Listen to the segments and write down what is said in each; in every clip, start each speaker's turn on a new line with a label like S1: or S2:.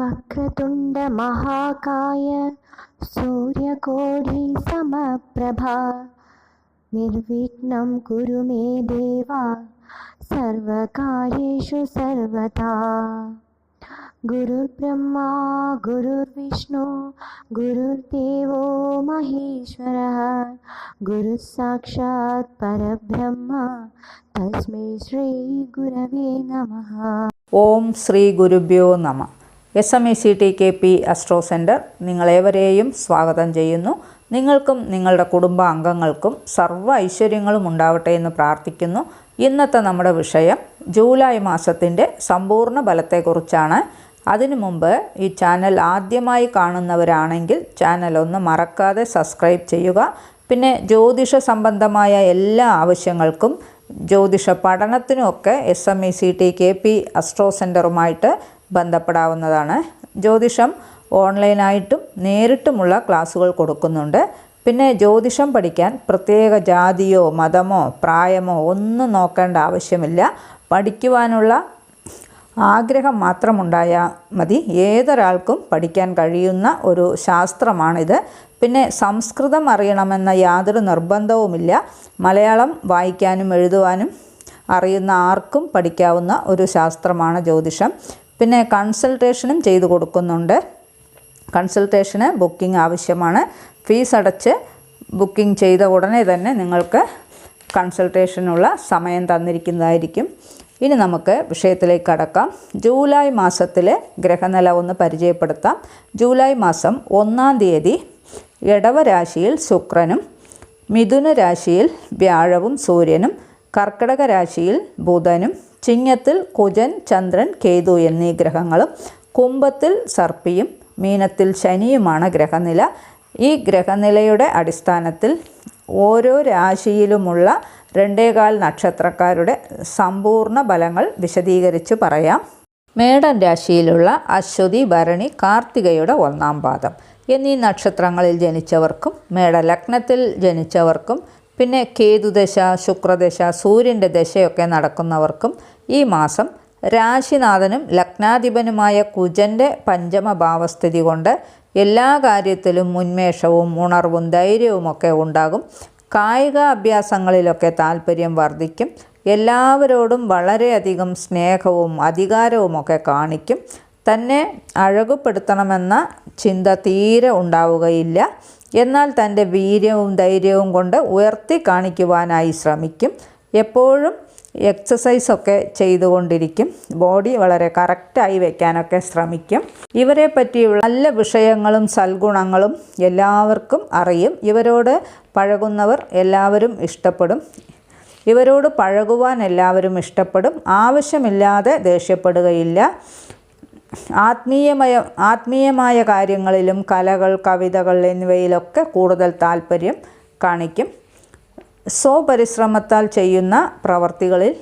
S1: वक्रतुण्ड महाकाय सूर्यकोढि समप्रभा निर्विघ्नं कुरु मे देवा सर्वकार्येषु सर्वदा गुरुर्ब्रह्मा गुरुर्विष्णु गुरुर्देवो महेश्वरः गुरुः साक्षात् परब्रह्म तस्मै श्रीगुरवे नमः
S2: ॐ श्रीगुरुभ्यो नमः S M E C T K P astro centre നിങ്ങളേവരെയും സ്വാഗതം ചെയ്യുന്നു. നിങ്ങൾക്കും നിങ്ങളുടെ കുടുംബാംഗങ്ങൾക്കും സർവ ഐശ്വര്യങ്ങളും ഉണ്ടാവട്ടെ എന്ന് പ്രാർത്ഥിക്കുന്നു. ഇന്നത്തെ നമ്മുടെ വിഷയം ജൂലൈ മാസത്തിന്റെ സമ്പൂർണ ബലത്തെക്കുറിച്ചാണ് അതിനു മുമ്പ് ഈ ചാനൽ ആദ്യമായി കാണുന്നവരാണെങ്കിൽ ചാനൽ ഒന്ന് മറക്കാതെ സബ്സ്ക്രൈബ് ചെയ്യുക. പിന്നെ ജ്യോതിഷ സംബന്ധമായ എല്ലാ ആവശ്യങ്ങൾക്കും ജ്യോതിഷ പഠനത്തിനുമൊക്കെ S M E C T K P astro സെന്ററുമായിട്ട് ബന്ധപ്പെടാവുന്നതാണ്. ജ്യോതിഷം ഓൺലൈനായിട്ടും നേരിട്ടുമുള്ള ക്ലാസ്സുകൾ കൊടുക്കുന്നുണ്ട്. പിന്നെ ജ്യോതിഷം പഠിക്കാൻ പ്രത്യേക ജാതിയോ മതമോ പ്രായമോ ഒന്നും നോക്കേണ്ട ആവശ്യമില്ല. പഠിക്കുവാനുള്ള ആഗ്രഹം മാത്രമുണ്ടായാൽ മതി. ഏതൊരാൾക്കും പഠിക്കാൻ കഴിയുന്ന ഒരു ശാസ്ത്രമാണിത്. പിന്നെ സംസ്കൃതം അറിയണമെന്ന യാതൊരു നിർബന്ധവുമില്ല. മലയാളം വായിക്കാനും എഴുതുവാനും അറിയുന്ന ആർക്കും പഠിക്കാവുന്ന ഒരു ശാസ്ത്രമാണ് ജ്യോതിഷം. പിന്നെ കൺസൾട്ടേഷനും ചെയ്തു കൊടുക്കുന്നുണ്ട്. കൺസൾട്ടേഷന് ബുക്കിംഗ് ആവശ്യമാണ്. ഫീസ് അടച്ച് ബുക്കിംഗ് ചെയ്ത ഉടനെ തന്നെ നിങ്ങൾക്ക് കൺസൾട്ടേഷനുള്ള സമയം തന്നിരിക്കുന്നതായിരിക്കും. ഇനി നമുക്ക് വിഷയത്തിലേക്ക് കടക്കാം. ജൂലൈ മാസത്തിലെ ഗ്രഹനില ഒന്ന് പരിചയപ്പെടുത്താം. ജൂലൈ മാസം ഒന്നാം തീയതി ഇടവരാശിയിൽ ശുക്രനും മിഥുന രാശിയിൽ വ്യാഴവും സൂര്യനും കർക്കിടക രാശിയിൽ ബുധനും ചിങ്ങത്തിൽ കുജൻ ചന്ദ്രൻ കേതു എന്നീ ഗ്രഹങ്ങളും കുംഭത്തിൽ സർപ്പിയും മീനത്തിൽ ശനിയുമാണ് ഗ്രഹനില. ഈ ഗ്രഹനിലയുടെ അടിസ്ഥാനത്തിൽ ഓരോ രാശിയിലുമുള്ള രണ്ടേകാൽ നക്ഷത്രക്കാരുടെ സമ്പൂർണ ഫലങ്ങൾ വിശദീകരിച്ച് പറയാം. മേടൻ രാശിയിലുള്ള അശ്വതി ഭരണി കാർത്തികയുടെ ഒന്നാം പാദം. എന്നീ നക്ഷത്രങ്ങളിൽ ജനിച്ചവർക്കും മേടലഗ്നത്തിൽ ജനിച്ചവർക്കും പിന്നെ കേതുദശ ശുക്രദശ സൂര്യന്റെ ദശയൊക്കെ നടക്കുന്നവർക്കും ഈ മാസം രാശിനാഥനും ലഗ്നാധിപനുമായ കുജന്റെ പഞ്ചമഭാവസ്ഥിതി കൊണ്ട് എല്ലാ കാര്യത്തിലും ഉന്മേഷവും ഉണർവും ധൈര്യവുമൊക്കെ ഉണ്ടാകും. കായിക അഭ്യാസങ്ങളിലൊക്കെ താല്പര്യം വർദ്ധിക്കും. എല്ലാവരോടും വളരെയധികം സ്നേഹവും അധികാരവുമൊക്കെ കാണിക്കും. തന്നെ അഴകുപ്പെടുത്തണമെന്ന ചിന്ത തീരെ ഉണ്ടാവുകയില്ല. എന്നാൽ തന്റെ വീര്യവും ധൈര്യവും കൊണ്ട് ഉയർത്തി കാണിക്കുവാനായി ശ്രമിക്കും. എപ്പോഴും എക്സസൈസൊക്കെ ചെയ്തുകൊണ്ടിരിക്കും. ബോഡി വളരെ കറക്റ്റായി വെക്കാനൊക്കെ ശ്രമിക്കും. ഇവരെ പറ്റിയുള്ള നല്ല വിഷയങ്ങളും സൽഗുണങ്ങളും എല്ലാവർക്കും അറിയും. ഇവരോട് പഴകുന്നവർ എല്ലാവരും ഇഷ്ടപ്പെടും. ഇവരോട് പഴകുവാൻ എല്ലാവരും ഇഷ്ടപ്പെടും. ആവശ്യമില്ലാതെ ദേഷ്യപ്പെടുകയില്ല. ആത്മീയമയ ആത്മീയമായ കാര്യങ്ങളിലും കലകൾ കവിതകൾ എന്നിവയിലൊക്കെ കൂടുതൽ താല്പര്യം കാണിക്കും. സ്വപരിശ്രമത്താൽ ചെയ്യുന്ന പ്രവർത്തികളിൽ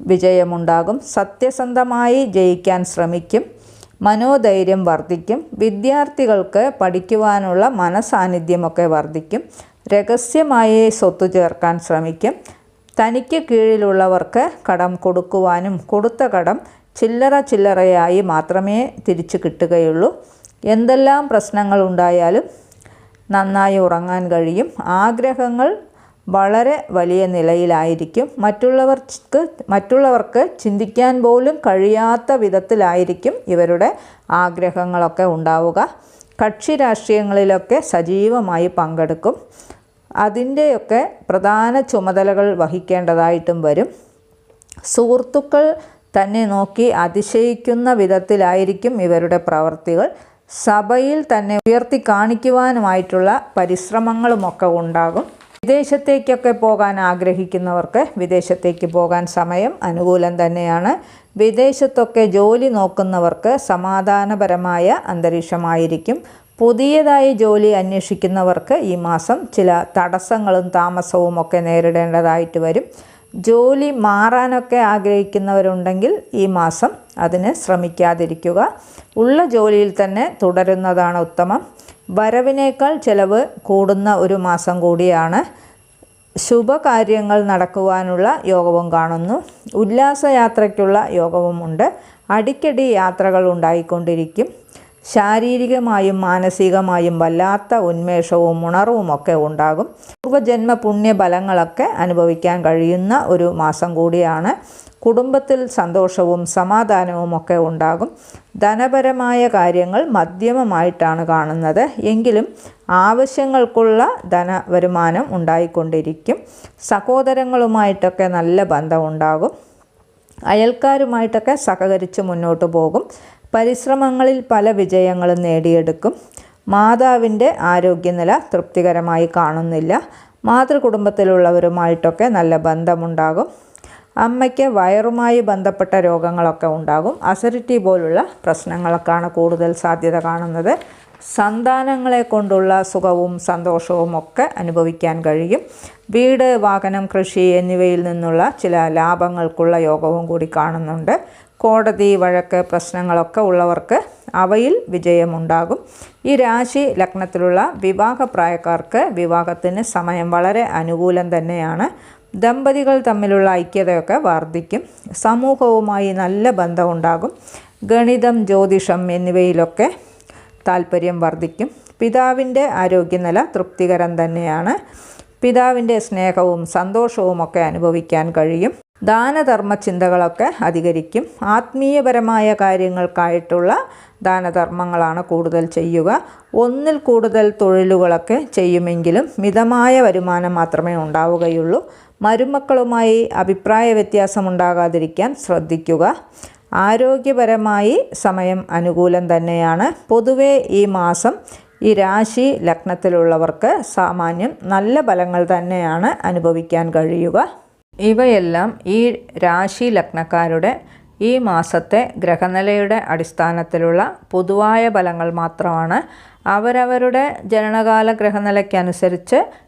S2: വിജയമുണ്ടാകും. സത്യസന്ധമായി ജയിക്കാൻ ശ്രമിക്കും. മനോധൈര്യം വർദ്ധിക്കും. വിദ്യാർത്ഥികൾക്ക് പഠിക്കുവാനുള്ള മനസാന്നിധ്യമൊക്കെ വർദ്ധിക്കും. രഹസ്യമായി സ്വത്ത് ചേർക്കാൻ ശ്രമിക്കും. തനിക്ക് കീഴിലുള്ളവർക്ക് കടം കൊടുക്കുവാനും കൊടുത്ത കടം ചില്ലറ ചില്ലറയായി മാത്രമേ തിരിച്ചു കിട്ടുകയുള്ളൂ. എന്തെല്ലാം പ്രശ്നങ്ങൾ ഉണ്ടായാലും നന്നായി ഉറങ്ങാൻ കഴിയും. ആഗ്രഹങ്ങൾ വളരെ വലിയ നിലയിലായിരിക്കും. മറ്റുള്ളവർക്ക് മറ്റുള്ളവർക്ക് ചിന്തിക്കാൻ പോലും കഴിയാത്ത വിധത്തിലായിരിക്കും ഇവരുടെ ആഗ്രഹങ്ങളൊക്കെ ഉണ്ടാവുക. കക്ഷി രാഷ്ട്രീയങ്ങളിലൊക്കെ സജീവമായി പങ്കെടുക്കും. അതിന്റെയൊക്കെ പ്രധാന ചുമതലകൾ വഹിക്കേണ്ടതായിട്ടും വരും. സുഹൃത്തുക്കൾ തന്നെ നോക്കി അതിശയിക്കുന്ന വിധത്തിലായിരിക്കും ഇവരുടെ പ്രവർത്തികൾ. സഭയിൽ തന്നെ ഉയർത്തി കാണിക്കുവാനുമായിട്ടുള്ള പരിശ്രമങ്ങളുമൊക്കെ ഉണ്ടാകും. വിദേശത്തേക്കൊക്കെ പോകാൻ ആഗ്രഹിക്കുന്നവർക്ക് വിദേശത്തേക്ക് പോകാൻ സമയം അനുകൂലം തന്നെയാണ്. വിദേശത്തൊക്കെ ജോലി നോക്കുന്നവർക്ക് സമാധാനപരമായ അന്തരീക്ഷമായിരിക്കും. പുതിയതായി ജോലി അന്വേഷിക്കുന്നവർക്ക് ഈ മാസം ചില തടസ്സങ്ങളും താമസവും ഒക്കെ നേരിടേണ്ടതായിട്ട് വരും. ജോലി മാറാനൊക്കെ ആഗ്രഹിക്കുന്നവരുണ്ടെങ്കിൽ ഈ മാസം അതിന് ശ്രമിക്കാതിരിക്കുക. ഉള്ള ജോലിയിൽ തന്നെ തുടരുന്നതാണ് ഉത്തമം. വരവിനേക്കാൾ ചിലവ് കൂടുന്ന ഒരു മാസം കൂടിയാണ്. ശുഭകാര്യങ്ങൾ നടക്കുവാനുള്ള യോഗവും കാണുന്നു. ഉല്ലാസയാത്രയ്ക്കുള്ള യോഗവുമുണ്ട്. അടിക്കടി യാത്രകൾ ഉണ്ടായിക്കൊണ്ടിരിക്കും. ശാരീരികമായും മാനസികമായും വല്ലാത്ത ഉന്മേഷവും ഉണർവുമൊക്കെ ഉണ്ടാകും. പൂർവജന്മ പുണ്യഫലങ്ങളൊക്കെ അനുഭവിക്കാൻ കഴിയുന്ന ഒരു മാസം കൂടിയാണ്. കുടുംബത്തിൽ സന്തോഷവും സമാധാനവും ഒക്കെ ഉണ്ടാകും. ധനപരമായ കാര്യങ്ങൾ മധ്യമമായിട്ടാണ് കാണുന്നത്. എങ്കിലും ആവശ്യങ്ങൾക്കുള്ള ധന വരുമാനം ഉണ്ടായിക്കൊണ്ടിരിക്കും. സഹോദരങ്ങളുമായിട്ടൊക്കെ നല്ല ബന്ധമുണ്ടാകും അയൽക്കാരുമായിട്ടൊക്കെ സഹകരിച്ച് മുന്നോട്ട് പോകും. പരിശ്രമങ്ങളിൽ പല വിജയങ്ങളും നേടിയെടുക്കും. മാതാവിന്റെ ആരോഗ്യനില തൃപ്തികരമായി കാണുന്നില്ല. മാതൃകുടുംബത്തിലുള്ളവരുമായിട്ടൊക്കെ നല്ല ബന്ധമുണ്ടാകും. അമ്മയ്ക്ക് വയറുമായി ബന്ധപ്പെട്ട രോഗങ്ങളൊക്കെ ഉണ്ടാകും. അസിഡിറ്റി പോലുള്ള പ്രശ്നങ്ങളൊക്കെയാണ് കൂടുതൽ സാധ്യത കാണുന്നത്. സന്താനങ്ങളെ കൊണ്ടുള്ള സുഖവും സന്തോഷവും ഒക്കെ അനുഭവിക്കാൻ കഴിയും. വീട് വാഹനം കൃഷി എന്നിവയിൽ നിന്നുള്ള ചില ലാഭങ്ങൾക്കുള്ള യോഗവും കൂടി കാണുന്നുണ്ട്. കോടതി വഴക്ക് പ്രശ്നങ്ങളൊക്കെ ഉള്ളവർക്ക് അവയിൽ വിജയമുണ്ടാകും. ഈ രാശി ലഗ്നത്തിലുള്ള വിവാഹപ്രായക്കാർക്ക് വിവാഹത്തിന് സമയം വളരെ അനുകൂലം തന്നെയാണ്. ദമ്പതികൾ തമ്മിലുള്ള ഐക്യതയൊക്കെ വർദ്ധിക്കും. സമൂഹവുമായി നല്ല ബന്ധമുണ്ടാകും. ഗണിതം ജ്യോതിഷം എന്നിവയിലൊക്കെ താല്പര്യം വർദ്ധിക്കും. പിതാവിന്റെ ആരോഗ്യനില തൃപ്തികരം തന്നെയാണ്. പിതാവിന്റെ സ്നേഹവും സന്തോഷവും ഒക്കെ അനുഭവിക്കാൻ കഴിയും. ദാനധർമ്മ ചിന്തകളൊക്കെ അധികരിക്കും. ആത്മീയപരമായ കാര്യങ്ങൾക്കായിട്ടുള്ള ദാനധർമ്മങ്ങളാണ് കൂടുതൽ ചെയ്യുക. ഒന്നിൽ കൂടുതൽ തൊഴിലുകളൊക്കെ ചെയ്യുമെങ്കിലും മിതമായ വരുമാനം മാത്രമേ ഉണ്ടാവുകയുള്ളൂ. മരുമക്കളുമായി അഭിപ്രായ വ്യത്യാസമുണ്ടാകാതിരിക്കാൻ ശ്രദ്ധിക്കുക. ആരോഗ്യപരമായി സമയം അനുകൂലം തന്നെയാണ്. പൊതുവേ ഈ മാസം ഈ രാശി ലഗ്നത്തിലുള്ളവർക്ക് സാമാന്യം നല്ല ഫലങ്ങൾ തന്നെയാണ് അനുഭവിക്കാൻ കഴിയുക. ഇവയെല്ലാം ഈ രാശി ലഗ്നക്കാരുടെ ഈ മാസത്തെ ഗ്രഹനിലയുടെ അടിസ്ഥാനത്തിലുള്ള പൊതുവായ ഫലങ്ങൾ മാത്രമാണ്. അവരവരുടെ ജനനകാല ഗ്രഹനിലയ്ക്കനുസരിച്ച്